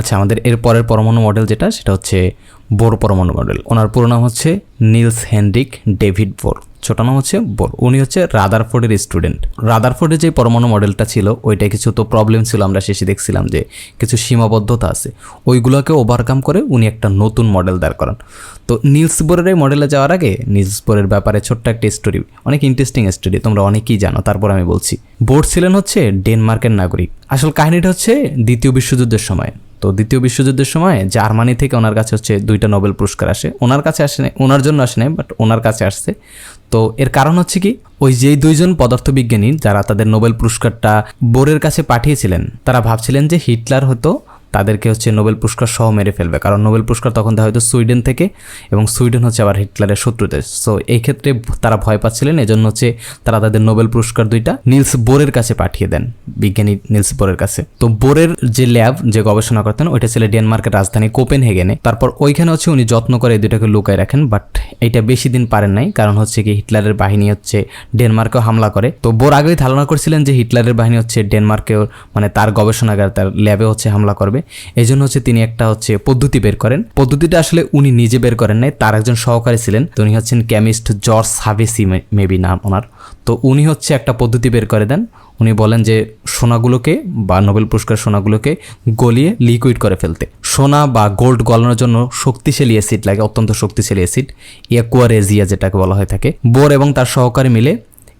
আচ্ছা আমাদের এর পরের পরমাণু মডেল যেটা, সেটা হচ্ছে বোর পরমাণু মডেল ওনার পুরো নাম হচ্ছে নিলস হেনরিক ডেভিড বোর। ছোট নাম হচ্ছে বোর। উনি হচ্ছে রাদারফোর্ডের স্টুডেন্ট রাদারফোর্ডের যে পরমাণু মডেলটা ছিল ওইটা কিছু তো প্রবলেম ছিল, আমরা শেষে দেখছিলাম যে কিছু সীমাবদ্ধতা আছে। ওইগুলোকে ওভারকাম করে উনি একটা নতুন মডেল দাঁড় করান। তো নিলস বোরের এই মডেলে যাওয়ার আগে, নিলস বোরের ব্যাপারে ছোট্ট একটা স্টোরি অনেক ইন্টারেস্টিং স্টোরি তোমরা অনেকেই জানো, তারপর আমি বলছি। বোর ছিলেন হচ্ছে ডেনমার্কের নাগরিক। আসল কাহিনীটা হচ্ছে দ্বিতীয় বিশ্বযুদ্ধের সময়। তো দ্বিতীয় বিশ্বযুদ্ধের সময় জার্মানি থেকে ওনার কাছে হচ্ছে দুইটা নোবেল পুরস্কার আসে। ওনার কাছে আসে নাই, ওনার জন্য আসে নাই বাট ওনার কাছে আসছে। তো এর কারণ হচ্ছে কি, ওই যেই দুইজন পদার্থবিজ্ঞানী যারা তাদের নোবেল পুরস্কারটা বোরের কাছে পাঠিয়েছিলেন, তারা ভাবছিলেন যে হিটলার হয়তো তাদেরকে হচ্ছে নোবেল পুরস্কার সহ মেরে ফেলবে। কারণ নোবেল পুরস্কার তখন দেওয়া হয়তো সুইডেন থেকে এবং সুইডেন হচ্ছে আবার হিটলারের শত্রু দেশ সো এই ক্ষেত্রে তারা ভয় পাচ্ছিলেন, এজন্য হচ্ছে তারা তাদের নোবেল পুরস্কার দুইটা নিলস বোরের কাছে পাঠিয়ে দেন, বিজ্ঞানী নিলস বোরের কাছে। তো বোরের যে ল্যাব, যে গবেষণা করতেন, ওইটা ছিল ডেনমার্কের রাজধানী কোপেন হেগেনে তারপর ওইখানে হচ্ছে উনি যত্ন করে এই দুটাকে লুকায় রাখেন, বাট এটা বেশি দিন পারেন নাই, কারণ হচ্ছে কি হিটলারের বাহিনী হচ্ছে ডেনমার্কেও হামলা করে। তো বোর আগেই ধারণা করছিলেন যে হিটলারের বাহিনী হচ্ছে ডেনমার্কেও মানে তার গবেষণাগার, তার ল্যাবে হচ্ছে হামলা করবে। এই জন্য হচ্ছে তিনি একটা হচ্ছে পদ্ধতি বের করেন। পদ্ধতিটা আসলে উনি নিজে বের করেন নাই, তার একজন সহকারী ছিলেন। উনি হচ্ছেন কেমিস্ট জর্জ হাভেসি মেবি নাম ওনার। তো উনি হচ্ছে একটা পদ্ধতি বের করে দেন। উনি বলেন যে সোনাগুলোকে বা নোবেল পুরস্কার সোনাগুলোকে গলিয়ে লিকুইড করে ফেলতে। সোনা বা গোল্ড গলানোর জন্য শক্তিশালী অ্যাসিড লাগে, অত্যন্ত শক্তিশালী অ্যাসিড ইয়াকুয়ারেজিয়া যেটাকে বলা হয়ে থাকে। বোর এবং তার সহকারী মিলে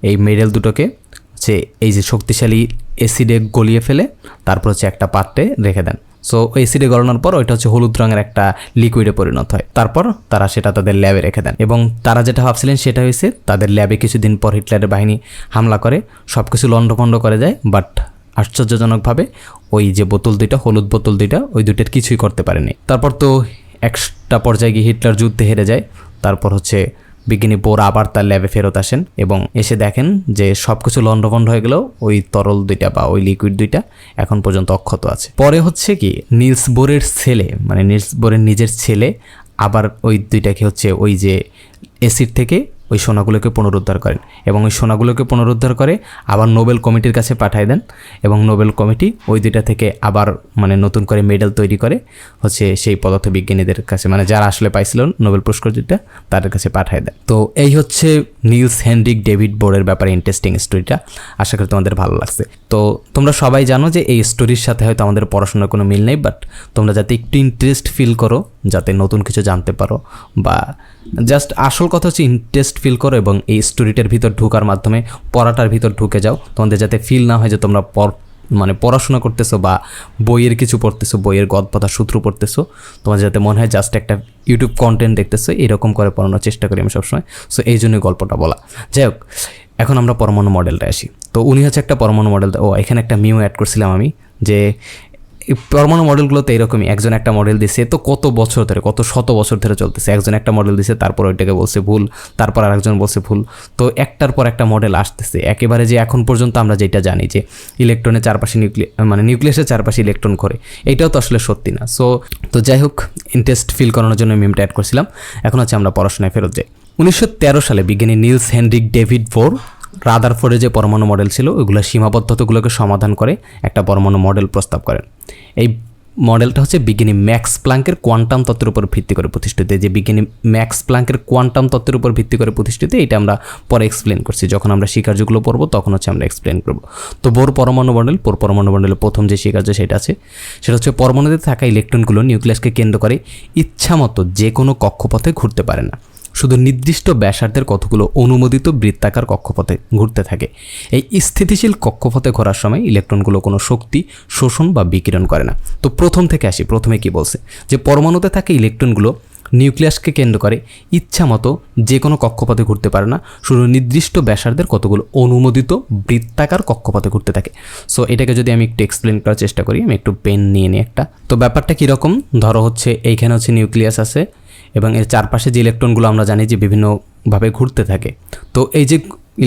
এই মেডেল দুটোকে হচ্ছে এই যে শক্তিশালী অ্যাসিডে গলিয়ে ফেলে, তারপর হচ্ছে একটা পাত্রে রেখে দেন। সো এসিডে গলানোর পর ওইটা হচ্ছে হলুদ রঙের একটা লিকুইডে পরিণত হয়। তারপর তারা সেটা তাদের ল্যাবে রেখে দেন। এবং তারা যেটা ভাবছিলেন সেটা হয়েছে, তাদের ল্যাবে কিছুদিন পর হিটলারের বাহিনী হামলা করে সব কিছু লণ্ডভণ্ড করে যায় বাট আশ্চর্যজনকভাবে ওই যে বোতল দুইটা, হলুদ বোতল দুইটা, ওই দুইটার কিছুই করতে পারেনি। তারপর তো একটা পর্যায়ে গিয়ে হিটলার যুদ্ধে হেরে যায়। তারপর হচ্ছে বিজ্ঞানী বোর আবার তার ল্যাবে ফেরত আসেন এবং এসে দেখেন যে সব কিছু লণ্ডভণ্ড হয়ে গেলেও ওই তরল দুইটা বা ওই লিকুইড দুইটা এখন পর্যন্ত অক্ষত আছে। পরে হচ্ছে কি, নিলস বোরের ছেলে মানে নিলস বোরের নিজের ছেলে আবার ওই দুইটাকে হচ্ছে ওই যে এসির থেকে ওই সোনাগুলোকে পুনরুদ্ধার করেন এবং ওই সোনাগুলোকে পুনরুদ্ধার করে আবার নোবেল কমিটির কাছে পাঠিয়ে দেন এবং নোবেল কমিটি ওই দুইটা থেকে আবার মানে নতুন করে মেডেল তৈরি করে হচ্ছে সেই পদার্থবিজ্ঞানীদের কাছে মানে যারা আসলে পাইছিল নোবেল পুরস্কার যেটা তাদের কাছে পাঠিয়ে দেন। তো এই হচ্ছে নিলস হেনরিক, ডেভিড বোর্ডের ব্যাপারে ইন্টারেস্টিং স্টোরিটা আশা করি তোমাদের ভালো লাগছে। তো তোমরা সবাই জানো যে এই স্টোরির সাথে হয়তো আমাদের পড়াশোনার কোনো মিল নেই বাট তোমরা যাতে একটু ইন্টারেস্ট ফিল করো, যাতে নতুন কিছু জানতে পারো, বা জাস্ট আসল কথা হচ্ছে ইন্টারেস্ট ফিল করো এবং এই স্টোরিটার ভিতর ঢোকার মাধ্যমে, পড়াটার ভিতর ঢুকে যাও। তোমাদের যাতে ফিল না হয় যে তোমরা মানে পড়াশোনা করতেছো বা বইয়ের কিছু পড়তেছো, বইয়ের গদপাতা, সূত্র পড়তেছো তোমার যাতে মনে হয় জাস্ট একটা ইউটিউব কন্টেন্ট দেখতেছো, এরকম করে পড়ানোর চেষ্টা করি আমি সবসময়। সো এই জন্যই গল্পটা বলা। যাই হোক, এখন আমরা পরমাণু মডেলটা আসি। তো উনি হচ্ছে একটা পরমাণু মডেল ও এখানে একটা মিউ অ্যাড করছিলাম আমি, যে পরমাণু মডেলগুলোতে এরকমই। একজন একটা মডেল দিছে, তো কত বছর ধরে, কত শত বছর ধরে চলতেছে। একজন একটা মডেল দিছে, তারপর ওইটাকে বলছে ভুল, তারপর আরেকজন বলছে ভুল। তো একটার পর একটা মডেল আসতেছে। একেবারে যে এখন পর্যন্ত আমরা যেটা জানি যে ইলেকট্রনের চারপাশে নিউক্লিয় মানে নিউক্লিয়াসের চারপাশে ইলেকট্রন করে। এটাও তো আসলে সত্যি না। সো তো যাই হোক ইন্টারেস্ট ফিল করানোর জন্য মিমটা অ্যাড করছিলাম। এখন হচ্ছে আমরা পড়াশোনায় ফেরত যাই। উনিশশো তেরো সালে বিজ্ঞানী নিলস হেনরিক ডেভিড ফোর ফোরে যে পরমাণু মডেল ছিল, ওইগুলো সীমাবদ্ধতাগুলোকে সমাধান করে একটা পরমাণু মডেল প্রস্তাব করেন। এই মডেলটা হচ্ছে বিজ্ঞানী ম্যাক্স প্লাঙ্কের কোয়ান্টাম তত্ত্বের উপর ভিত্তি করে প্রতিষ্ঠিত। যে বিজ্ঞানী ম্যাক্স প্লাঙ্কের কোয়ান্টাম তত্ত্বের উপর ভিত্তি করে প্রতিষ্ঠিত এটা আমরা পরে এক্সপ্লেন করছি। যখন আমরা শিকার্যগুলো পড়ব, তখন হচ্ছে আমরা এক্সপ্লেন করব। তো বোর পরমাণু মডেল, বোর পরমাণু মডেলের প্রথম যে শিকার্য সেটা আছে, সেটা হচ্ছে পরমাণুতে থাকা ইলেকট্রনগুলো নিউক্লিয়াসকে কেন্দ্র করে ইচ্ছামতো যে কোনো কক্ষপথে ঘুরতে পারে না। শুধু নির্দিষ্ট ব্যাসার্ধের কতগুলো অনুমোদিত বৃত্তাকার কক্ষপথে ঘুরতে থাকে। এই স্থিতিশীল কক্ষপথে ঘোরার সময় ইলেকট্রনগুলো কোনো শক্তি শোষণ বা বিকিরণ করে না। তো প্রথম থেকে আসি, প্রথমে কি বলছে? যে পরমাণুতে থাকা ইলেকট্রনগুলো নিউক্লিয়াসকে কেন্দ্র করে, ইচ্ছা মতো যে কোনো কক্ষপথে ঘুরতে পারে না, শুধু নির্দিষ্ট ব্যাসার্ধের কতগুলো অনুমোদিত বৃত্তাকার কক্ষপথে ঘুরতে থাকে। সো এটাকে যদি আমি একটু এক্সপ্লেন করার চেষ্টা করি, আমি একটু পেন নিয়ে নিই একটা। তো ব্যাপারটা কীরকম? ধরো হচ্ছে এইখানে হচ্ছে নিউক্লিয়াস আছে এবং এর চারপাশে যে ইলেকট্রনগুলো আমরা জানি যে বিভিন্নভাবে ঘুরতে থাকে, তো এই যে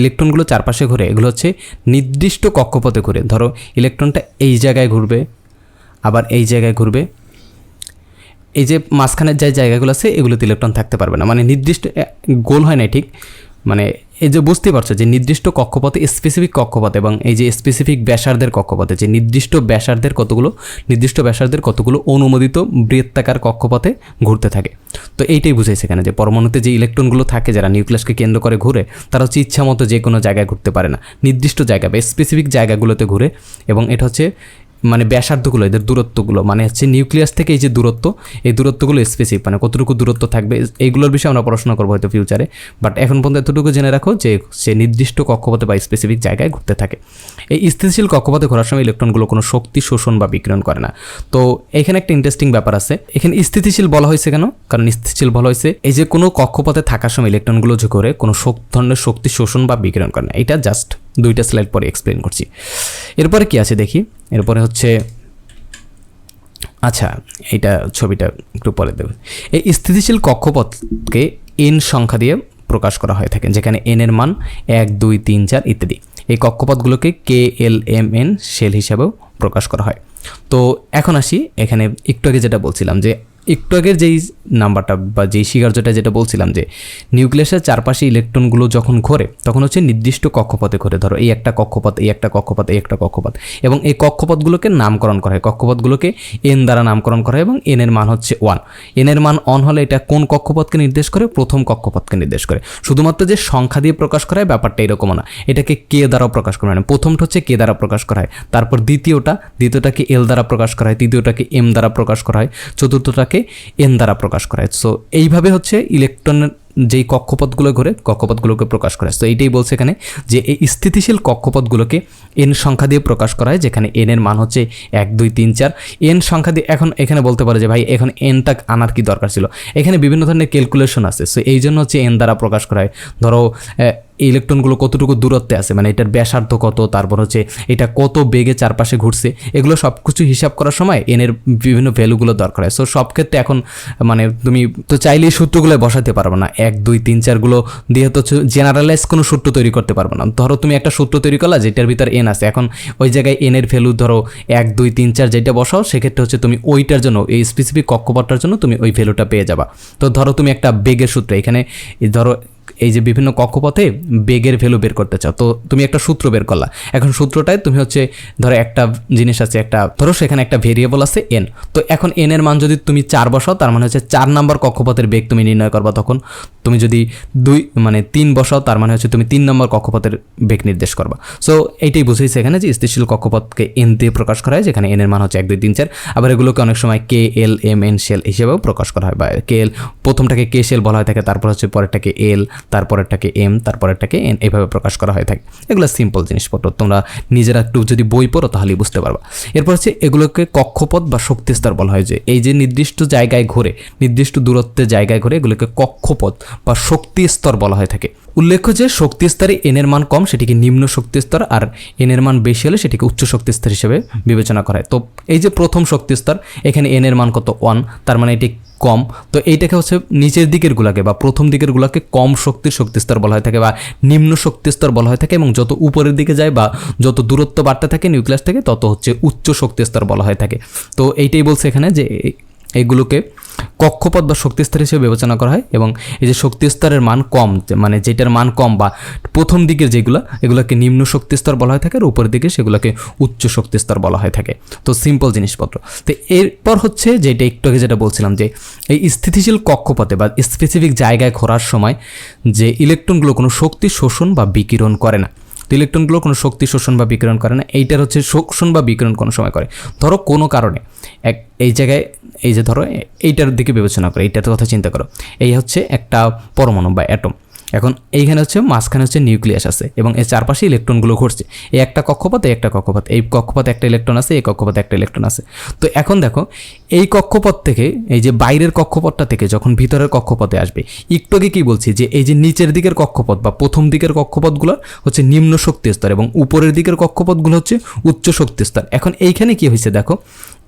ইলেকট্রনগুলো চারপাশে ঘুরে, এগুলো হচ্ছে নির্দিষ্ট কক্ষপথে ঘুরে। ধরো ইলেকট্রনটা এই জায়গায় ঘুরবে, আবার এই জায়গায় ঘুরবে। এই যে মাঝখানের যে জায়গাগুলো আছে, এগুলোতে ইলেকট্রন থাকতে পারবে না। মানে নির্দিষ্ট গোল হয় না ঠিক? মানে এই যে বুঝতে পারছ যে নির্দিষ্ট কক্ষপথে স্পেসিফিক কক্ষপথ এবং এই যে স্পেসিফিক ব্যাসার্ধের কক্ষপথে, যে নির্দিষ্ট ব্যাসার্ধের কতগুলো, নির্দিষ্ট ব্যাসার্ধের কতগুলো অনুমোদিত বৃত্তাকার কক্ষপথে ঘুরতে থাকে। তো এইটাই বুঝাইছে এখানে যে পরমাণুতে যে ইলেকট্রনগুলো থাকে যারা নিউক্লিয়াসকে কেন্দ্র করে ঘুরে, তারা হচ্ছে ইচ্ছা মতো যে কোনো জায়গায় ঘুরতে পারে না। নির্দিষ্ট জায়গা বা স্পেসিফিক জায়গাগুলোতে ঘুরে এবং এটা হচ্ছে মানে ব্যাসার্ধগুলো, এদের দূরত্বগুলো মানে হচ্ছে নিউক্লিয়াস থেকে এই যে দূরত্ব, এই দূরত্বগুলো স্পেসিফিক মানে কতটুকু দূরত্ব থাকবে এইগুলোর বিষয়ে আমরা পড়াশোনা করব হয়তো ফিউচারে বাট এখন পর্যন্ত এতটুকু জেনে রাখো যে সে নির্দিষ্ট কক্ষপথে বা স্পেসিফিক জায়গায় ঘুরতে থাকে। এই স্থিতিশীল কক্ষপথে ঘোরার সময় ইলেকট্রনগুলো কোনো শক্তি শোষণ বা বিকিরণ করে না। তো এখানে একটা ইন্টারেস্টিং ব্যাপার আছে। এখানে স্থিতিশীল বলা হয়েছে কেন? কারণ স্থিতিশীল বলা হয়েছে, এই যে কোনো কক্ষপথে থাকার সময় ইলেকট্রনগুলো যে করে কোনো ধরনের শক্তি শোষণ বা বিকিরণ করে না। এটা জাস্ট দুইটা স্লাইড পরে এক্সপ্লেন করছি। এরপরে কি আছে দেখি। এরপরে হচ্ছে আচ্ছা এইটা ছবিটা একটু পরে দেবে। এই স্থিতিশীল কক্ষপথকে এন সংখ্যা দিয়ে প্রকাশ করা হয়ে থাকে, যেখানে এন এর মান এক, দুই, তিন, চার ইত্যাদি। এই কক্ষপথগুলোকে K L M N shell হিসাবেও প্রকাশ করা হয়। তো এখন আসি, এখানে একটু আগে যেটা বলছিলাম যে একটু আগের যেই নাম্বারটা বা যেই স্বীকার্যটা যেটা বলছিলাম যে নিউক্লিয়াসের চারপাশে ইলেকট্রনগুলো যখন ঘোরে, তখন হচ্ছে নির্দিষ্ট কক্ষপথে ঘোরে। ধরো, এই একটা কক্ষপথ, এই একটা কক্ষপথ, এই একটা কক্ষপথ। এবং এই কক্ষপথগুলোকে নামকরণ করা। হয় কক্ষপথগুলোকে এন দ্বারা নামকরণ করা হয় এবং এন এর মান হচ্ছে ওয়ান এন এর মান অন হলে এটা কোন কক্ষপথকে নির্দেশ করে? প্রথম কক্ষপথকে নির্দেশ করে। শুধুমাত্র যে সংখ্যা দিয়ে প্রকাশ করা হয় ব্যাপারটা এরকম না। এটাকে কে দ্বারা প্রকাশ করা হয় না। প্রথমটা হচ্ছে কে দ্বারা প্রকাশ করা হয়। তারপর দ্বিতীয়টা, দ্বিতীয়টাকে এল দ্বারা প্রকাশ করা হয়। তৃতীয়টাকে এম দ্বারা প্রকাশ করা হয়। চতুর্থটাকে এন দ্বারা প্রকাশ করা হয় সো এইভাবে হচ্ছে ইলেকট্রনের যেই কক্ষপথগুলো ঘুরে, কক্ষপথগুলোকে প্রকাশ করা হয় তো এইটাই বলছে এখানে যে এই স্থিতিশীল কক্ষপথগুলোকে এন সংখ্যা দিয়ে প্রকাশ করা হয় যেখানে এন এর মান হচ্ছে এক, দুই, তিন, চার। এন সংখ্যা দিয়ে এখন এখানে বলতে পারে যে, ভাই, এখন এনটা আনার কি দরকার ছিল? এখানে বিভিন্ন ধরনের ক্যালকুলেশন আছে। সো এই জন্য হচ্ছে এন দ্বারা প্রকাশ করা হয় ধরো ইলেকট্রনগুলো কতটুকু দূরত্বে আছে? মানে এটার ব্যাসার্ধ কত? তারপর হচ্ছে এটা কত বেগে চারপাশে ঘুরছে? এগুলো সব কিছু হিসাব করার সময় এনের বিভিন্ন ভ্যালুগুলো দরকার হয়। সো সব ক্ষেত্রে এখন মানে তুমি তো চাইলেই সূত্রগুলো বসাতে পারবে না। এক, দুই, তিন চারগুলো দিয়ে তো জেনারেলাইজ কোনো সূত্র তৈরি করতে পারবে না। ধরো তুমি একটা সূত্র তৈরি করলা, যেটার ভিতর এন আছে। এখন ওই জায়গায় এনের ভ্যালু ধরো এক, দুই, তিন, চার যেটা বসাও, সেক্ষেত্রে হচ্ছে তুমি ওইটার জন্য, এই স্পেসিফিক কক্ষপথটার জন্য তুমি ওই ভ্যালুটা পেয়ে যাবা। তো ধরো তুমি একটা বেগের সূত্র, এখানে ধরো এই যে বিভিন্ন কক্ষপথে বেগের ভ্যালু বের করতে চাও। তো তুমি একটা সূত্র বের করলা। এখন সূত্রটায় তুমি হচ্ছে, ধরো একটা জিনিস আছে, একটা, ধরো সেখানে একটা ভেরিয়েবল আছে এন তো এখন এন এর মান যদি তুমি চার বসাও, তার মানে হচ্ছে চার নাম্বার কক্ষপথের বেগ তুমি নির্ণয় করবা তখন। তুমি যদি দুই মানে তিন বসাও, তার মানে হচ্ছে তুমি তিন নম্বর কক্ষপথের বেগ নির্দেশ করবা। সো এইটাই বুঝেছি এখানে যে স্থিতিশীল কক্ষপথকে এন দিয়ে প্রকাশ করা হয়, যেখানে এন এর মান হচ্ছে এক, দুই, তিন, চার। আবার এগুলোকে অনেক সময় K L M N shell হিসেবেও প্রকাশ করা হয়, বা কে এল প্রথমটাকে কে সেল বলা হয়ে থাকে তারপর হচ্ছে পরেরটাকে এল তারপরেরটাকে এম তারপরেরটাকে এন এভাবে প্রকাশ করা হয়ে থাকে। এগুলো সিম্পল জিনিসপত্র। তোমরা নিজেরা একটু যদি বই পড়ো, তাহলেই বুঝতে পারবা। এরপর হচ্ছে এগুলোকে কক্ষপথ বা শক্তিস্তর বলা হয় যে, এই যে নির্দিষ্ট জায়গায় ঘুরে, নির্দিষ্ট দূরত্বের জায়গায় ঘুরে এগুলোকে কক্ষপথ বা শক্তি স্তর বলা হয়ে থাকে। উল্লেখ্য যে শক্তি স্তরে এনের মান কম, সেটিকে নিম্ন শক্তি স্তর আর এনের মান বেশি হলে সেটিকে উচ্চ শক্তি স্তর হিসেবে বিবেচনা করা হয়। তো এই যে প্রথম শক্তি স্তর এখানে এনের মান কত? ওয়ান তার মানে এটি কম। তো এইটাকে হচ্ছে নিচের দিকের গুলাকে বা প্রথম দিকের গুলাকে কম শক্তির শক্তিস্তর বলা হয়ে থাকে বা নিম্ন শক্তিস্তর বলা হয়ে থাকে এবং যত উপরের দিকে যায় বা যত দূরত্ব বাড়তে থাকে নিউক্লিয়াস থেকে তত হচ্ছে উচ্চ শক্তিস্তর বলা হয়ে থাকে। তো এইটাই বলছে এখানে যে এইগুলোকে কক্ষপথ বা শক্তিস্তর হিসেবে বিবেচনা করা হয় এবং এই যে শক্তিস্তরের মান কম মানে যেটার মান কম বা প্রথম দিকের যেগুলো, এগুলোকে নিম্ন শক্তিস্তর বলা হয়ে থাকে আর উপরের দিকে সেগুলোকে উচ্চ শক্তিস্তর বলা হয়ে থাকে। তো সিম্পল জিনিসপত্র। তো এরপর হচ্ছে যেটা একটু আগে যেটা বলছিলাম যে এই স্থিতিশীল কক্ষপথে বা স্পেসিফিক জায়গায় ঘোরার সময় যে ইলেকট্রনগুলো কোনো শক্তি শোষণ বা বিকিরণ করে না। তো ইলেকট্রনগুলো কোনো শক্তি শোষণ বা বিকিরণ করে না। এইটার হচ্ছে শোষণ বা বিকিরণ কোনো সময় করে। ধরো কোনো কারণে, এক, এই জায়গায়, এই যে ধরো, এইটার দিকে বিবেচনা করো, এইটার কথা চিন্তা করো। এই হচ্ছে একটা পরমাণু বা অ্যাটম এখন এইখানে হচ্ছে মাঝখানে হচ্ছে নিউক্লিয়াস আছে এবং এর চারপাশে ইলেকট্রনগুলো ঘুরছে। এই একটা কক্ষপথ একটা কক্ষপথ, এই কক্ষপথে একটা ইলেকট্রন আছে, এই কক্ষপথে একটা ইলেকট্রন আছে। তো এখন দেখো এই কক্ষপথ থেকে, এই যে বাইরের কক্ষপথটা থেকে যখন ভিতরের কক্ষপথে আসবে একটু আগে কি বলছি? যে এই যে নিচের দিকের কক্ষপথ বা প্রথম দিকের কক্ষপথগুলো হচ্ছে নিম্ন শক্তি স্তর এবং উপরের দিকের কক্ষপথগুলো হচ্ছে উচ্চ শক্তি স্তর। এখন এইখানে কি হয়েছে দেখো,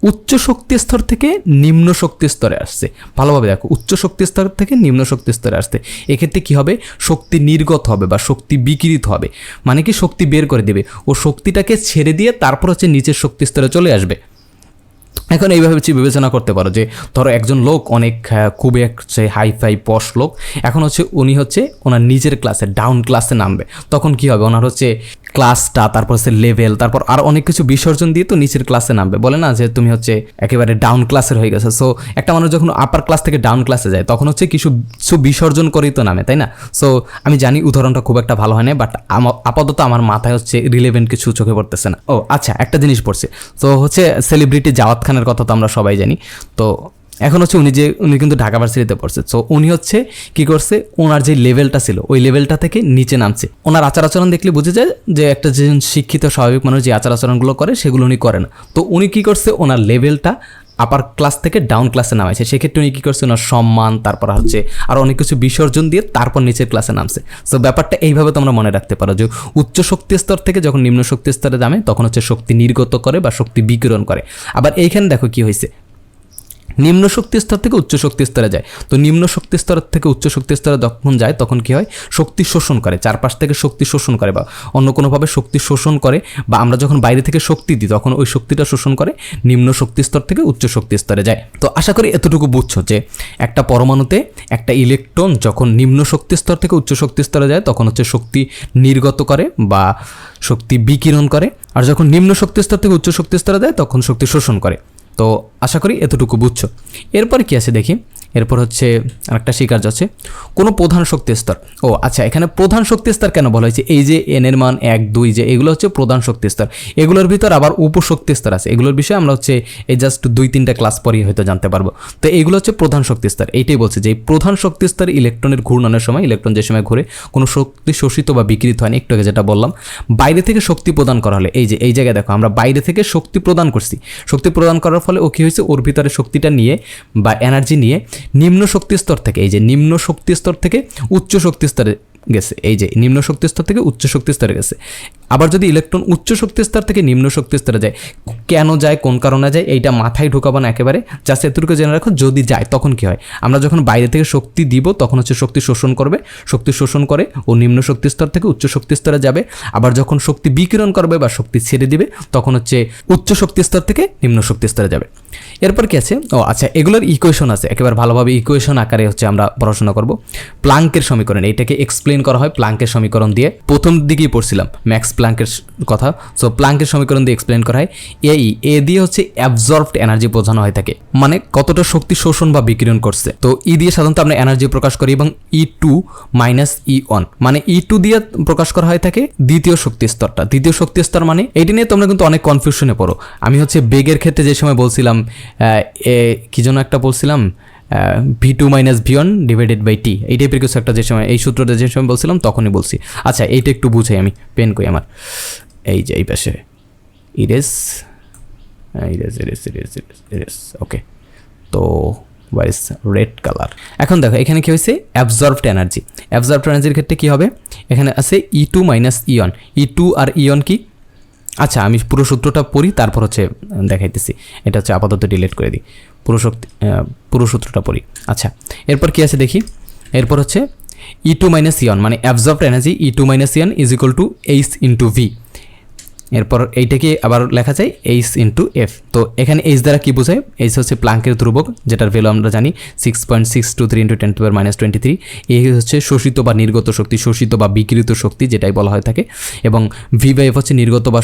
উচ্চ শক্তি স্তর থেকে নিম্ন শক্তি স্তরে আসছে। ভালোভাবে দেখো, উচ্চ শক্তি স্তর থেকে নিম্ন শক্তি স্তরে আসছে। এক্ষেত্রে কি হবে? শক্তি নির্গত হবে বা শক্তি বিকিরিত হবে। মানে কি? শক্তি বের করে দেবে। ও শক্তিটাকে ছেড়ে দিয়ে তারপর হচ্ছে নিচের শক্তি স্তরে চলে আসবে। এখন এইভাবে হচ্ছে বিবেচনা করতে পারো যে, ধরো একজন লোক অনেক খুব খুবই এক হাই ফাই পশ লোক। এখন হচ্ছে উনি হচ্ছে ওনার নিজের ক্লাসে ডাউন ক্লাসে নামবে। তখন কি হবে? ওনার হচ্ছে ক্লাসটা তারপর হচ্ছে লেভেল তারপর আর অনেক কিছু বিসর্জন দিয়ে তো নিচের ক্লাসে নামবে। বলে না যে তুমি হচ্ছে একেবারে ডাউন ক্লাসের হয়ে গেছে। সো একটা মানুষ যখন আপার ক্লাস থেকে ডাউন ক্লাসে যায়, তখন হচ্ছে কিছু কিছু বিসর্জন করেই তো নামে, তাই না? সো আমি জানি উদাহরণটা খুব একটা ভালো হয় না বাট আপাতত আমার মাথায় হচ্ছে রিলেভেন্ট কিছু চোখে পড়তেছে না। ও আচ্ছা একটা জিনিস পড়ছে। তো হচ্ছে সেলিব্রিটি জাওয়াত খানের কথা তো আমরা সবাই জানি। তো এখন হচ্ছে উনি যে, উনি কিন্তু ঢাকা ভার্সিটিতে পড়ছে। সো উনি হচ্ছে কি করছে? ওনার যে লেভেলটা ছিল, ওই লেভেলটা থেকে নিচে নামছে। ওনার আচার আচরণ দেখলে বুঝে যায় যে একটা যে শিক্ষিত, স্বাভাবিক মানুষ যে আচার আচরণগুলো করে, সেগুলো উনি করে না। তো উনি কি করছে? ওনার লেভেলটা আপার ক্লাস থেকে ডাউন ক্লাসে নামাইছে। সেক্ষেত্রে উনি কী করছে? ওনার সম্মান, তারপর হচ্ছে আর অনেক কিছু বিসর্জন দিয়ে তারপর নিচের ক্লাসে নামছে। সো ব্যাপারটা এইভাবে তোমরা মনে রাখতে পারো যে, উচ্চ শক্তি স্তর থেকে যখন নিম্ন শক্তি স্তরে নামে, তখন হচ্ছে শক্তি নির্গত করে বা শক্তি বিকিরণ করে। আবার এইখানে দেখো কি হয়েছে নিম্ন শক্তি স্তর থেকে উচ্চ শক্তি স্তরে যায়। তো নিম্ন শক্তি স্তর থেকে উচ্চ শক্তি স্তরে যখন যায়, তখন কি হয়? শক্তি শোষণ করে, চারপাশ থেকে শক্তি শোষণ করে বা অন্য কোনোভাবে শক্তি শোষণ করে বা আমরা যখন বাইরে থেকে শক্তি দিই, তখন ওই শক্তিটা শোষণ করে, নিম্ন শক্তি স্তর থেকে উচ্চ শক্তি স্তরে যায়। তো আশা করি এতটুকু বুঝছ যে একটা পরমাণুতে একটা ইলেকট্রন যখন নিম্ন শক্তি স্তর থেকে উচ্চ শক্তি স্তরে যায়, তখন হচ্ছে শক্তি নির্গত করে বা শক্তি বিকিরণ করে। আর যখন নিম্ন শক্তি স্তর থেকে উচ্চ শক্তি স্তরে যায়, তখন শক্তি শোষণ করে। তো আশা করি এতটুকু বুঝছ। এরপর কি আছে দেখি? এরপর হচ্ছে আরেকটা শিকার যাচ্ছে। কোনো প্রধান শক্তি স্তর। ও আচ্ছা এখানে প্রধান শক্তি স্তর কেন বলা হয়েছে? এই যে এন এর মান এক, দুই, যে এগুলো হচ্ছে প্রধান শক্তি স্তর। এগুলোর ভিতর আবার উপশক্তি স্তর আছে। এগুলোর বিষয়ে আমরা হচ্ছে এই জাস্ট দুই, তিনটা ক্লাস পরেই হয়তো জানতে পারব। তো এইগুলো হচ্ছে প্রধান শক্তি স্তর। এইটাই বলছে যে এই প্রধান শক্তি স্তর ইলেকট্রনের ঘূর্ণনের সময়, ইলেকট্রন যে সময় ঘুরে, কোনো শক্তি শোষিত বা বিকৃত হয়নি। একটু আগে যেটা বললাম, বাইরে থেকে শক্তি প্রদান করা হলে, এই যে, এই জায়গায় দেখো, আমরা বাইরে থেকে শক্তি প্রদান করছি। শক্তি প্রদান করার ফলে ও কী হয়েছে? ওর ভিতরে শক্তিটা নিয়ে বা এনার্জি নিয়ে নিম্ন শক্তি স্তর থেকে এই যে নিম্ন শক্তি স্তর থেকে উচ্চ শক্তি স্তরে গেছে। এই যে নিম্ন শক্তি স্তর থেকে উচ্চ শক্তি স্তরে গেছে। আবার যদি ইলেকট্রন উচ্চ শক্তি স্তর থেকে নিম্ন শক্তি স্তরে যায়, কেন যায়, কোন কারণে যায়, এইটা মাথায় ঢুকাবো না একেবারে। জাস্ট এতটুকু জেনে রাখো, যদি যায়, তখন কি হয়? আমরা যখন বাইরে থেকে শক্তি দিব, তখন হচ্ছে শক্তি শোষণ করবে। শক্তি শোষণ করে ও নিম্ন শক্তি স্তর থেকে উচ্চ শক্তি স্তরে যাবে। আবার যখন শক্তি বিকিরণ করবে বা শক্তি ছেড়ে দিবে, তখন হচ্ছে উচ্চ শক্তি স্তর থেকে নিম্ন শক্তি স্তরে যাবে। এরপর কি আছে? ও আচ্ছা এগুলোর ইকুয়েশন আছে। একেবারে ভালোভাবে ইকুয়েশন আকারে হচ্ছে আমরা পড়াশোনা করব। প্লাঙ্কের সমীকরণ, এটাকে এক্সপ্লেন করা হয় প্লাঙ্কের সমীকরণ দিয়ে। প্রথম দিকেই পড়ছিলাম ম্যাক্স প্লাঙ্কের কথা। সো প্লাঙ্কের সমীকরণ দিয়ে এক্সপ্লেন করা হয় এই এ দিয়ে হচ্ছে অ্যাবজর্বড এনার্জি বোঝানো হয় থাকে মানে কতটা শক্তি শোষণ বা বিকিরণ করছে। তো ই দিয়ে সাধারণত আমরা এনার্জি প্রকাশ করি এবং E two minus E one মানে ই টু দিয়ে প্রকাশ করা হয় থাকে দ্বিতীয় শক্তি স্তরটা। দ্বিতীয় শক্তি স্তর মানে এটি নিয়ে তোমরা কিন্তু অনেক কনফিউশনে পড়ো। আমি হচ্ছে বেগের ক্ষেত্রে যে সময় বলছিলাম কি যেন একটা বলছিলাম V two minus V one divided by T. এই টাইপের কিছু একটা যে সময়, এই সূত্রটা যে সময় বলছিলাম, তখনই বলছি। আচ্ছা এইটা একটু বুঝাই আমি পেন কই আমার। এই যে এই পাশে। ইরেস ইরেস ইরেস ইরেস ইরেস ওকে তো ওয়াইস রেড কালার এখন দেখো, এখানে কী হয়েছে? অ্যাবজর্বড এনার্জি অ্যাবজর্বড এনার্জির ক্ষেত্রে কী হবে? এখানে আছে E two minus ion E two আর ইয়ন কি? আচ্ছা আমি পুরো সূত্রটা পড়ি, তারপর হচ্ছে দেখাইতেছি। এটা হচ্ছে আপাতত ডিলিট করে দিই। পুরো পুরুষূত্রটা আহ, পড়ি। আচ্ছা এরপর কি আছে দেখি? এরপর হচ্ছে ই টু মাইনাস ইয়ন মানে absorbed energy E two minus E one is equal to H into V এরপর এইটাকে আবার লেখা যায় এইচ ইন্টু এফ তো এখানে এইচ দ্বারা কি বোঝায়? এইচ হচ্ছে প্লাঙ্কের ধ্রুবক, যেটার ভ্যালু আমরা জানি six point six two three into ten to minus twenty three এই হচ্ছে শোষিত বা নির্গত শক্তি, শোষিত বা বিকৃত শক্তি, যেটাই বলা হয়ে থাকে। এবং ভি বাই এফ হচ্ছে নির্গত বা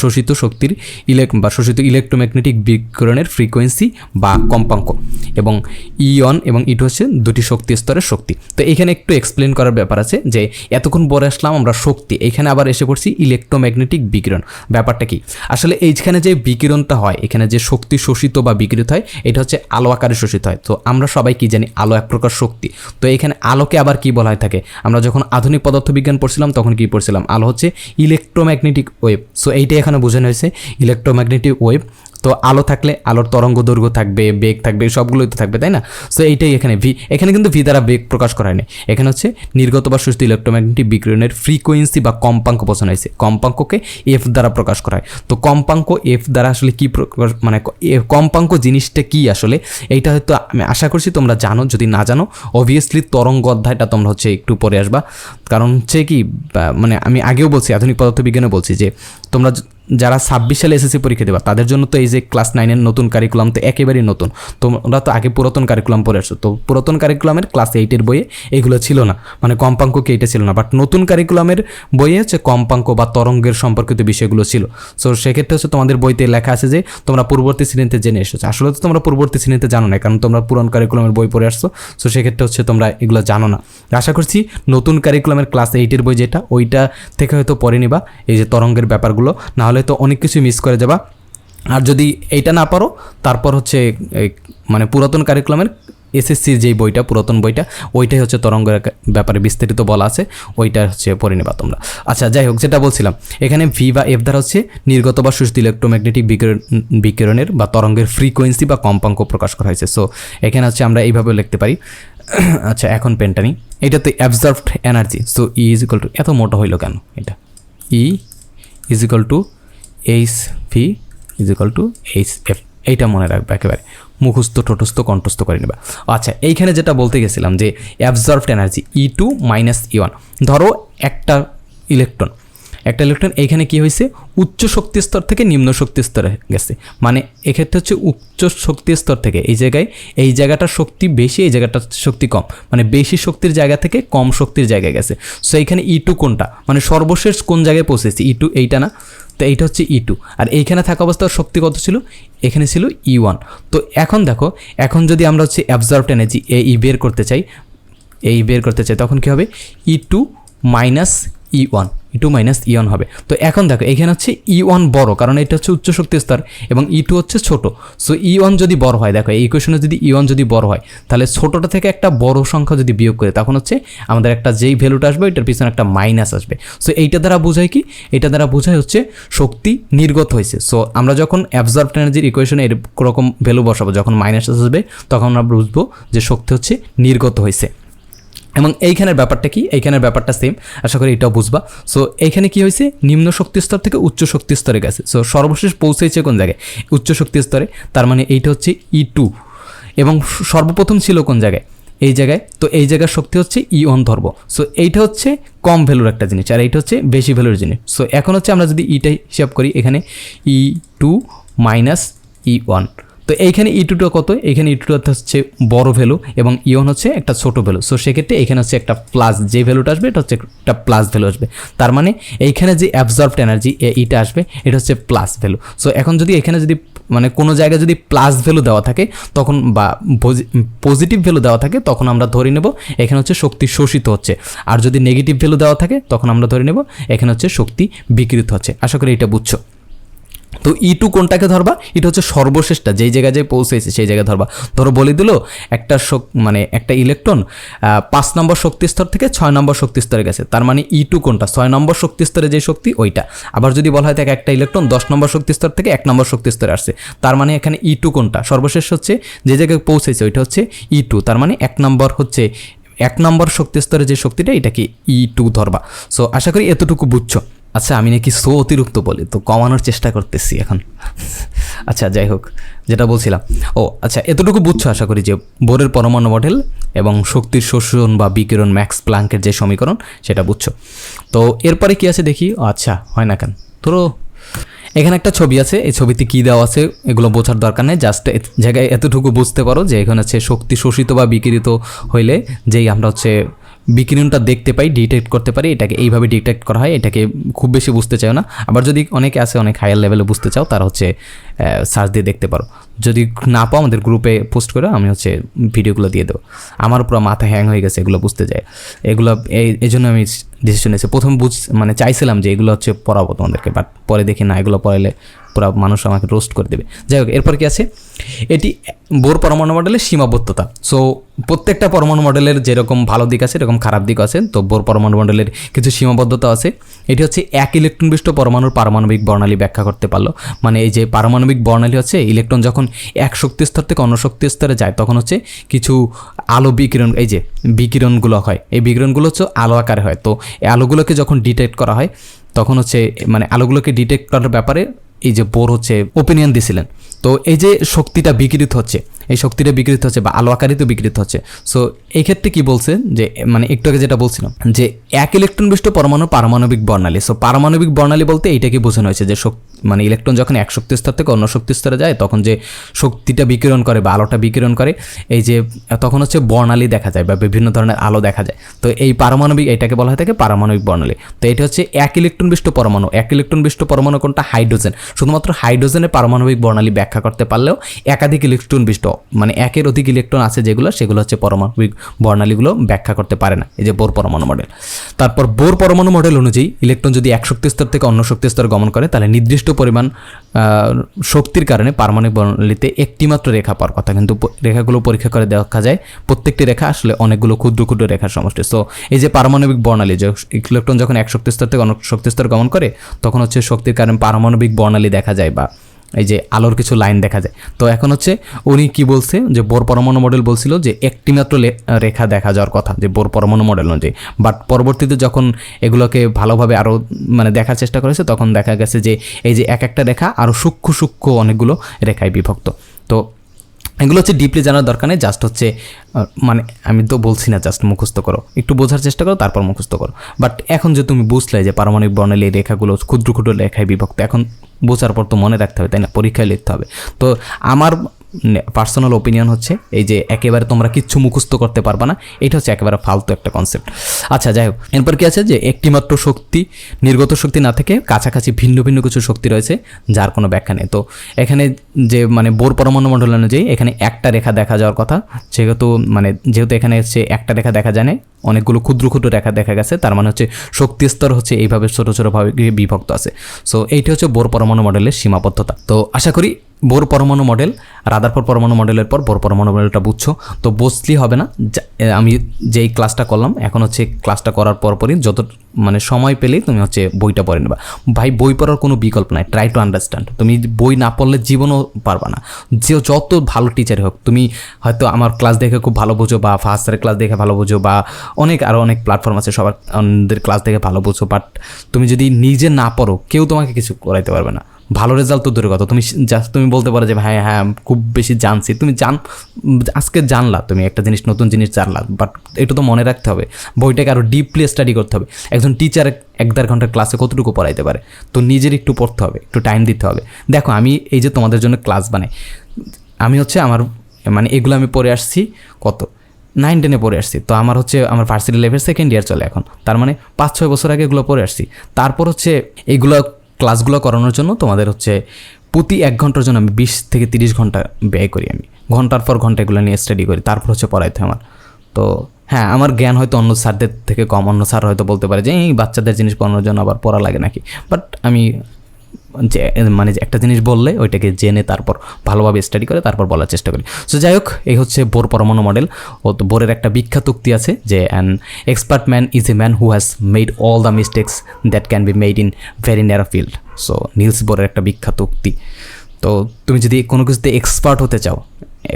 শোষিত শক্তির ইলেক বা শোষিত ইলেকট্রোম্যাগনেটিক বিকিরণের ফ্রিকোয়েন্সি বা কম্পাঙ্ক। এবং ই অন এবং ইট হচ্ছে দুটি শক্তি স্তরের শক্তি। তো এখানে একটু এক্সপ্লেন করার ব্যাপার আছে যে, এতক্ষণ পরে আসলাম আমরা শক্তি। এখানে আবার এসে পড়ছি ইলেকট্রোম্যাগনেটিক বিকিরণ। ব্যাপারটা কি? আসলে এইখানে যে বিকিরণটা হয়, এখানে যে শক্তি শোষিত বা বিকিরিত হয়, এটা হচ্ছে আলো আকারে শোষিত হয়। তো আমরা সবাই কি জানি, আলো এক প্রকার শক্তি। তো এখানে আলোকে আবার কি বলা হয় থাকে? আমরা যখন আধুনিক পদার্থবিজ্ঞান পড়ছিলাম, তখন কি পড়ছিলাম? আলো হচ্ছে ইলেকট্রোম্যাগনেটিক ওয়েভ সো এইটাই এখানে বোঝানো হয়েছে ইলেকট্রোম্যাগনেটিক ওয়েভ তো আলো থাকলে, আলোর তরঙ্গ দৈর্ঘ্য থাকবে, বেগ থাকবে, সবগুলোই তো থাকবে, তাই না? সো এইটাই এখানে ভি এখানে কিন্তু ভি দ্বারা বেগ প্রকাশ করা হয়নি। এখানে হচ্ছে নির্গত বা সুস্থ ইলেকট্রোম্যাগনেটিক বিকিরণের ফ্রিকোয়েন্সি বা কম্পাঙ্ক বোঝানো হয়েছে। কম্পাঙ্ককে এফ দ্বারা প্রকাশ করা হয়। তো কম্পাঙ্ক এফ দ্বারা আসলে কী মানে কম্পাঙ্ক জিনিসটা কি আসলে? এইটা হয়তো আমি আশা করছি তোমরা জানো, যদি না জানো অবভিয়াসলি তরঙ্গ অধ্যায়টা তোমরা হচ্ছে একটু পরে আসবা। কারণ হচ্ছে কি মানে আমি আগেও বলছি, আধুনিক পদার্থবিজ্ঞানে বলছি যে তোমরা যারা ছাব্বিশ সালে এসএসসি পরীক্ষা দেবা, তাদের জন্য তো এই যে ক্লাস নাইনের নতুন কারিকুলাম তো একেবারেই নতুন। তোমরা তো আগে পুরাতন কারিকুলাম পড়ে আসছো, তো পুরাতন কারিকুলামের ক্লাস এইটের বইয়ে এগুলো ছিল না মানে কম্পাঙ্ক কি ছিল না বাট নতুন কারিকুলামের বইয়ে হচ্ছে কম্পাঙ্ক বা তরঙ্গের সম্পর্কিত বিষয়গুলো ছিল। সো সেক্ষেত্রে হচ্ছে তোমাদের বইতে লেখা আছে যে, তোমরা পূর্ববর্তী শ্রেণীতে জেনে এসেছ। আসলে তো তোমরা পূর্ববর্তী শ্রেণীতে জানো না, কারণ তোমরা পুরান কারিকুলামের বই পড়ে আসছো সো সেক্ষেত্রে হচ্ছে তোমরা এগুলো জানো না। আশা করছি নতুন কারিকুলামের ক্লাস এইটের বই যেটা, ওইটা থেকে হয়তো পড়ে নিবা, এই যে তরঙ্গের ব্যাপারগুলো না হলে তো অনেক কিছু মিস করে যাবা। আর যদি এইটা না পারো, তারপর হচ্ছে মানে পুরাতন কারিকুলামের এসএসসির যেই বইটা, পুরাতন বইটা, ওইটাই হচ্ছে তরঙ্গের ব্যাপারে বিস্তারিত বলা আছে, ওইটা হচ্ছে পড়ে নেবা তোমরা। আচ্ছা যাই হোক, যেটা বলছিলাম, এখানে ভি বা এফ দ্বারা হচ্ছে নির্গত বা সুস্থ ইলেকট্রোম্যাগনেটিক বিকিরণ বিকিরণের বা তরঙ্গের ফ্রিকোয়েন্সি বা কম্পাঙ্ক প্রকাশ করা হয়েছে। সো এখানে হচ্ছে আমরা এইভাবে লিখতে পারি। আচ্ছা এখন পেনটা নিই। এটাতে absorbed energy so E is equal to এত মোটা হইল কেন এটা? E is equal to H V is equal to H F এইটা মনে রাখবে একেবারে। মুখস্থ, ঠোঁটস্থ, কণ্ঠস্থ করে নেবা। আচ্ছা এইখানে যেটা বলতে গেছিলাম যে absorbed energy E two minus E one ধরো একটা ইলেকট্রন একটা ইলেকট্রন এইখানে কি হয়েছে? উচ্চ শক্তি স্তর থেকে নিম্ন শক্তি স্তরে গেছে। মানে এক্ষেত্রে হচ্ছে উচ্চ শক্তি স্তর থেকে, এই জায়গায়, এই জায়গাটার শক্তি বেশি, এই জায়গাটার শক্তি কম। মানে বেশি শক্তির জায়গা থেকে কম শক্তির জায়গায় গেছে। সো এইখানে ই টু কোনটা? মানে সর্বশেষ কোন জায়গায় পৌঁছেছে? ই টু এইটা না? তো এইটা হচ্ছে ই টু আর এইখানে থাকা অবস্থার শক্তি কত ছিল? এখানে ছিল ই ওয়ান তো এখন দেখো, এখন যদি আমরা হচ্ছে অ্যাবজর্ভড এনার্জি এ ই বের করতে চাই এই বের করতে চাই, তখন কী হবে? E two minus E one E two minus E one হবে। তো এখন দেখো, এখানে হচ্ছে ই ওয়ান বড়, কারণ এটা হচ্ছে উচ্চ শক্তি স্তর এবং ই টু হচ্ছে ছোট। সো ই ওয়ান যদি বড় হয়, দেখো, এই ইকুয়েশনে যদি ই ওয়ান যদি বড় হয়, তাহলে ছোটোটা থেকে একটা বড় সংখ্যা যদি বিয়োগ করে, তখন হচ্ছে আমাদের একটা যেই ভ্যালুটা আসবে এটার পিছনে একটা মাইনাস আসবে। সো এইটা দ্বারা বোঝায় কি? এটা দ্বারা বোঝায় হচ্ছে শক্তি নির্গত হয়েছে। সো আমরা যখন অ্যাবজর্ভ এনার্জির ইকুয়েশনে এরকম ভ্যালু বসাবো, যখন মাইনাস আসবে, তখন আমরা বুঝব যে শক্তি হচ্ছে নির্গত হয়েছে। এবং এইখানের ব্যাপারটা কি? এইখানের ব্যাপারটা সেম আশা করি এটাও বুঝবা। সো এইখানে কি হয়েছে? নিম্ন শক্তি স্তর থেকে উচ্চ শক্তি স্তরে গেছে। সো সর্বশেষ পৌঁছেছে কোন জায়গায়? উচ্চ শক্তি স্তরে। তার মানে এইটা হচ্ছে ই টু এবং সর্বপ্রথম ছিল কোন জায়গায়? এই জায়গায়। তো এই জায়গার শক্তি হচ্ছে ই অন ধরবো সো এইটা হচ্ছে কম ভ্যালুর একটা জিনিস, আর এইটা হচ্ছে বেশি ভ্যালুর জিনিস। সো এখন হচ্ছে আমরা যদি ইটা হিসাব করি, এখানে E two minus E one তো এইখানে ই টুটা কত? এখানে ই টুটা হচ্ছে বড় ভ্যালু এবং ইওন হচ্ছে একটা ছোট ভ্যালু সো সেক্ষেত্রে এখানে হচ্ছে একটা প্লাস যে ভ্যালুটা আসবে, এটা হচ্ছে একটা প্লাস ভ্যালু আসবে। তার মানে এইখানে যে অ্যাবজর্বড এনার্জি ইটা আসবে, এটা হচ্ছে প্লাস ভ্যালু সো এখন যদি এখানে যদি মানে কোনো জায়গায় যদি প্লাস ভ্যালু দেওয়া থাকে, তখন বা পজিটিভ ভ্যালু দেওয়া থাকে, তখন আমরা ধরে নেব, এখানে হচ্ছে শক্তি শোষিত হচ্ছে। আর যদি নেগেটিভ ভ্যালু দেওয়া থাকে, তখন আমরা ধরে নেব, এখানে হচ্ছে শক্তি বিকৃত হচ্ছে। আশা করি এটা বুঝছ। তো ই টু কোনটাকে ধরবা? এটা হচ্ছে সর্বশেষটা যেই জায়গায় যে পৌঁছেছে সেই জায়গায় ধরবা। ধরো বলে দিল, একটা মানে একটা ইলেকট্রন পাঁচ নম্বর শক্তি স্তর থেকে ছয় নম্বর শক্তি স্তরে গেছে। তার মানে ই টু কোনটা? ছয় নম্বর শক্তি স্তরে যে শক্তি, ওইটা। আবার যদি বলা হয় থাকে একটা ইলেকট্রন দশ নম্বর শক্তি স্তর থেকে এক নম্বর শক্তি স্তরে আসছে। তার মানে এখানে ই টু কোনটা? সর্বশেষ হচ্ছে যে জায়গায় পৌঁছেছে, ওইটা হচ্ছে ই টু তার মানে এক নম্বর হচ্ছে এক নম্বর শক্তি স্তরে যে শক্তিটা এটাকে ই টু ধরবা। সো আশা করি এতটুকু বুঝছ। আচ্ছা আমি নাকি সো অতিরিক্ত বলি, তো কমানোর চেষ্টা করতেছি এখন। আচ্ছা যাই হোক, যেটা বলছিলাম। ও আচ্ছা এতটুকু বুঝছ আশা করি যে বোরের পরমাণু মডেল এবং শক্তির শোষণ বা বিকিরণ ম্যাক্স প্লাঙ্কের যে সমীকরণ, সেটা বুঝছ। তো, এরপরে কি আছে দেখি? আচ্ছা হয় না কেন। ধরো এখানে একটা ছবি আছে, এই ছবিতে কী দেওয়া আছে এগুলো বোঝার দরকার নেই জাস্ট জায়গায় এতটুকু বুঝতে পারো যে এখানে হচ্ছে শক্তি শোষিত বা বিকৃত হইলে যেই আমরা হচ্ছে বিকিরণটা দেখতে পাই ডিটেক্ট করতে পারি, এটাকে এইভাবে ডিটেক্ট করা হয়, এটাকে খুব বেশি বুঝতে চাও না। আবার যদি অনেকে আছে, অনেক হায়ার লেভেলে বুঝতে চাও, তারা হচ্ছে সার্চ দিয়ে দেখতে পারো। যদি না পাও, আমাদের গ্রুপে পোস্ট করে, আমি হচ্ছে ভিডিওগুলো দিয়ে দেবো। আমার পুরো মাথা হ্যাং হয়ে গেছে, এগুলো বুঝতে যায়। এগুলো, এই এই জন্য আমি ডিসিশন এসে প্রথম বুঝ মানে চাইছিলাম যে এগুলো হচ্ছে পড়াবো তোমাদেরকে বাট পরে দেখি না, এগুলো পড়াইলে পুরো মানুষ আমাকে রোস্ট করে দেবে। যাই হোক, এরপর কি আছে? এটি বোর পরমাণু মডেলের সীমাবদ্ধতা। সো প্রত্যেকটা পরমাণু মডেলের যেরকম ভালো দিক আছে, এরকম খারাপ দিক আছে। তো বোর পরমাণু মডেলের কিছু সীমাবদ্ধতা আছে। এটি হচ্ছে এক ইলেকট্রন বিশিষ্ট পরমাণুর পারমাণবিক বর্ণালী ব্যাখ্যা করতে পারল। মানে এই যে পারমাণবিক বর্ণালী হচ্ছে, ইলেকট্রন যখন এক শক্তি স্তর থেকে অন্য শক্তি স্তরে যায়, তখন হচ্ছে কিছু আলো বিকিরণ, এই যে বিকিরণগুলো হয়। এই বিকিরণগুলো হচ্ছে আলো আকারে হয়। তো আলোগুলোকে যখন ডিটেক্ট করা হয়, তখন হচ্ছে মানে আলোগুলোকে ডিটেক্ট করার ব্যাপারে এই যে বোর হচ্ছে ওপিনিয়ন দিছিলেন। তো এই যে শক্তিটা বিকৃত হচ্ছে, এই শক্তিটা বিকৃত হচ্ছে বা আলো আকারিত বিকৃত হচ্ছে সো এই ক্ষেত্রে কি বলছে যে মানে একটু আগে যেটা বলছিলাম যে এক ইলেকট্রন বিশিষ্ট পরমাণু পারমাণবিক বর্ণালী সো পারমাণবিক বর্ণালী বলতে এইটাকে বোঝানো হয়েছে যে মানে ইলেকট্রন যখন এক শক্তি স্তর থেকে অন্য শক্তি স্তরে যায়, তখন যে শক্তিটা বিকিরণ করে বা আলোটা বিকিরণ করে, এই যে, তখন হচ্ছে বর্ণালী দেখা যায় বা বিভিন্ন ধরনের আলো দেখা যায়। তো এই পারমাণবিক, এটাকে বলা হয় থাকে পারমাণবিক বর্ণালী। তো এটা হচ্ছে এক ইলেকট্রন বিশিষ্ট পরমাণু, এক ইলেকট্রন বিশিষ্ট পরমাণু কোনটা? হাইড্রোজেন। শুধুমাত্র হাইড্রোজেনের পারমাণবিক বর্ণালী ব্যাখ্যা করতে পারলেও একাধিক ইলেকট্রন বিষ্ট মানে একের অধিক ইলেকট্রন আছে যেগুলো, সেগুলো হচ্ছে পারমাণবিক বর্ণালীগুলো ব্যাখ্যা করতে পারে না, এই যে বোর পরমাণু মডেল। তারপর বোর পরমাণু মডেল অনুযায়ী ইলেকট্রন যদি এক শক্তি স্তর থেকে অন্য শক্তি স্তর গমন করে, তাহলে নির্দিষ্ট পরিমাণ শক্তির কারণে পারমাণবিক বর্ণালীতে একটিমাত্র রেখা পাওয়ার কথা। কিন্তু রেখাগুলো পরীক্ষা করে দেখা যায়, প্রত্যেকটি রেখা আসলে অনেকগুলো ক্ষুদ্র ক্ষুদ্র রেখার সমষ্টি। সো এই যে পারমাণবিক বর্ণালী ইলেকট্রন যখন এক শক্তি স্তর থেকে অন্য শক্তি স্তর গমন করে, তখন হচ্ছে শক্তির কারণে পারমাণবিক বর্ণালী দেখা যায় বা এই যে আলোর কিছু লাইন দেখা যায়। তো এখন হচ্ছে উনি কি বলছে? যে বোর পরমাণু মডেল বলছিল যে একটি মাত্র রেখা দেখা যাওয়ার কথা, যে বোর পরমাণু মডেল অনুযায়ী। বাট পরবর্তীতে যখন এগুলোকে ভালোভাবে আরও মানে দেখার চেষ্টা করেছে, তখন দেখা গেছে যে এই যে এক একটা রেখা আরও সূক্ষ্ম সূক্ষ্ম অনেকগুলো রেখায় বিভক্ত। তো এগুলো হচ্ছে ডিপলি জানার দরকার নেই জাস্ট হচ্ছে মানে আমি তো বলছি না জাস্ট মুখস্থ করো। একটু বোঝার চেষ্টা করো, তারপর মুখস্থ করো। বাট এখন যে তুমি বুঝলে যে পারমাণবিক বর্ণালী এই রেখাগুলো ক্ষুদ্র ক্ষুদ্র রেখায় বিভক্ত, এখন বোঝার পর তো মনে রাখতে হবে, তাই না? পরীক্ষায় লিখতে হবে। তো আমার পার্সোনাল ওপিনিয়ন হচ্ছে, এই যে একেবারে তোমরা কিচ্ছু মুখস্থ করতে পারবে না এটা হচ্ছে একেবারে ফালতু একটা কনসেপ্ট আচ্ছা যাই হোক, এরপর কি আছে যে, একটিমাত্র শক্তি, নির্গত শক্তি না থেকে কাছাকাছি ভিন্ন ভিন্ন কিছু শক্তি রয়েছে, যার কোনো ব্যাখ্যা নেই। তো এখানে যে মানে বোর পরমাণু মণ্ডল অনুযায়ী, এখানে একটা রেখা দেখা যাওয়ার কথা, যেহেতু মানে যেহেতু এখানে হচ্ছে একটা রেখা দেখা যায় না অনেকগুলো ক্ষুদ্র ক্ষুদ্র রেখা দেখা গেছে, তার মানে হচ্ছে শক্তি স্তর হচ্ছে এইভাবে ছোটো ছোটোভাবে বিভক্ত আছে। সো এইটা হচ্ছে বোর পরমাণু মডেলের সীমাবদ্ধতা। তো আশা করি বোর পরমাণু মডেল রাদারপুর পরমাণু মডেলের পর বোর পরমাণু মডেলটা বুঝছ। তো বুঝলেই হবে না। আমি যেই ক্লাসটা করলাম, এখন হচ্ছে ক্লাসটা করার পরপরই যত মানে সময় পেলেই তুমি হচ্ছে বইটা পড়ে নেবা। ভাই, বই পড়ার কোনো বিকল্প নাই। ট্রাই টু আন্ডারস্ট্যান্ড তুমি বই না পড়লে জীবনও পারবা না। যে যত ভালো টিচার হোক, তুমি হয়তো আমার ক্লাস দেখে খুব ভালো বোঝো বা ফার্স্টারের ক্লাস দেখে ভালো বোঝো বা অনেক আরও অনেক প্ল্যাটফর্ম আছে সবার ক্লাস দেখে ভালো বোঝো। বাট তুমি যদি নিজে না পড়ো, কেউ তোমাকে কিছু করাইতে পারবে না। ভালো রেজাল্ট তো দূরের কথা। তুমি জাস্ট তুমি বলতে পারো যে হ্যাঁ হ্যাঁ খুব বেশি জানছি। তুমি জান, আজকে জানলা, তুমি একটা জিনিস, নতুন জিনিস জানলা বাট এটা তো মনে রাখতে হবে। বইটাকে আরও ডিপলি স্টাডি করতে হবে। একজন টিচার এক দেড় ঘণ্টার ক্লাসে কতটুকু পড়াইতে পারে? তো নিজের একটু পড়তে হবে, একটু টাইম দিতে হবে। দেখো, আমি এই যে তোমাদের জন্য ক্লাস বানাই, আমি হচ্ছে আমার মানে এগুলো আমি পড়ে আসছি কত? নাইন টেনে পড়ে আসছি। তো আমার হচ্ছে, আমার ভার্সিটি লেভেল সেকেন্ড ইয়ার চলে এখন। তার মানে পাঁচ, ছয় বছর আগে এগুলো পড়ে আসছি। তারপর হচ্ছে এইগুলো ক্লাসগুলো করানোর জন্য তোমাদের হচ্ছে প্রতি এক ঘণ্টার জন্য আমি বিশ থেকে তিরিশ ঘণ্টা ব্যয় করি আমি। ঘণ্টার পর ঘণ্টা এগুলো নিয়ে স্টাডি করি, তারপর হচ্ছে পড়াইতে আমার। তো হ্যাঁ আমার জ্ঞান হয়তো অন্য স্যারদের থেকে কম, অন্য স্যার হয়তো বলতে পারে যে, এই বাচ্চাদের জিনিস পড়ানোর জন্য আবার পড়া লাগে নাকি? বাট আমি মানে একটা জিনিস বললে ওইটাকে জেনে তারপর ভালোভাবে স্টাডি করে তারপর বলার চেষ্টা করি। সো যাই হোক, এই হচ্ছে বোর পরমাণু মডেল ও তো বোরের একটা বিখ্যাত উক্তি আছে যে an expert man is a man who has made all the mistakes that can be made in very narrow field so Niels বোরের একটা বিখ্যাত উক্তি। তো, তুমি যদি কোনো কিছুতে এক্সপার্ট হতে চাও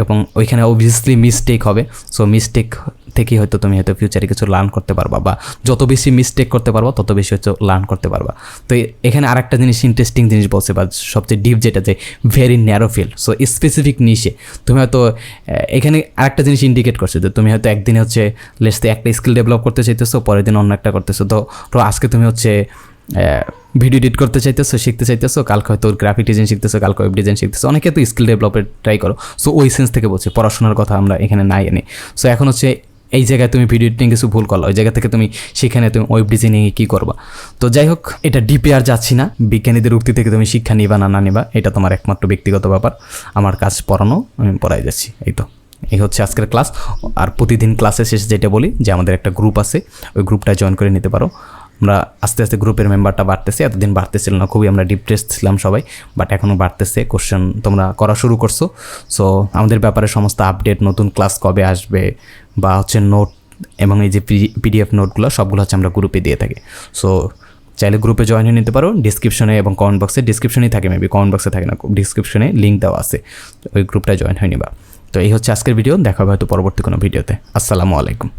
এবং ওইখানে অবভিয়াসলি মিস্টেক হবে। সো মিস্টেক থেকেই হয়তো তুমি হয়তো ফিউচারে কিছু লার্ন করতে পারবা বা যত বেশি মিস্টেক করতে পারবা, তত বেশি হয়তো লার্ন করতে পারবা। তো এখানে আরেকটা জিনিস ইন্টারেস্টিং জিনিস বলছে বা সবচেয়ে ডিপ যেটা যে very narrow field so specific niche তুমি হয়তো এখানে আরেকটা জিনিস ইন্ডিকেট করছে যে তুমি হয়তো একদিনে হচ্ছে লেসতে একটা স্কিল ডেভেলপ করতে চাইতেছো, পরের দিন অন্য একটা করতেছো। তো আজকে তুমি হচ্ছে ভিডিও এডিট করতে চাইতেছো, শিখতে চাইতেছো, কালকে হয়তো গ্রাফিক ডিজাইন শিখতেছো, কালকে ওয়েব ডিজাইন শিখতেছো, অনেকে তো স্কিল ডেভেলপের ট্রাই করো। সো ওই সেন্স থেকে বলছি, পড়াশোনার কথা আমরা এখানে নাই এনে। সো এখন হচ্ছে এই জায়গায় তুমি ভিডিও এডিটিং কিছু ভুল করল, ওই জায়গা থেকে তুমি সেখানে তুমি ওয়েব ডিজাইনিংয়ে কী করবা? তো যাই হোক, এটা ডিপে আর যাচ্ছি না। বিজ্ঞানীদের উক্তি থেকে তুমি শিক্ষা নিবা না না নিবা, এটা তোমার একমাত্র ব্যক্তিগত ব্যাপার। আমার কাজ পড়ানো, আমি পড়াই যাচ্ছি, এই তো। এই হচ্ছে আজকের ক্লাস আর প্রতিদিন ক্লাসের শেষে যেটা বলি, যে আমাদের একটা গ্রুপ আছে, ওই গ্রুপটা জয়েন করে নিতে পারো। আমরা আস্তে আস্তে গ্রুপের মেম্বারটা বাড়তেছে, এতদিন বাড়তেছিল না, খুবই আমরা ডিপ্রেসড ছিলাম সবাই বাট এখনও বাড়তেছে কোশ্চেন তোমরা করা শুরু করছ। সো আমাদের ব্যাপারে সমস্ত আপডেট নতুন ক্লাস কবে আসবে বা হচ্ছে নোট এবং এই যে পিডিএফ নোটগুলো সবগুলো হচ্ছে আমরা গ্রুপে দিয়ে থাকি। সো চাইলে গ্রুপে জয়েন হয়ে নিতে পারো ডিসক্রিপশনে এবং কমেন্ট বক্সে ডিসক্রিপশনেই থাকে মেবি কমেন্ট বক্সে থাকে না ডিসক্রিপশনে লিঙ্ক দেওয়া আছে, ওই গ্রুপটায় জয়েন হয়ে নিবা। তো এই হচ্ছে আজকের ভিডিও দেখা হবে হয়তো পরবর্তী কোনো ভিডিওতে আসসালামু আলাইকুম।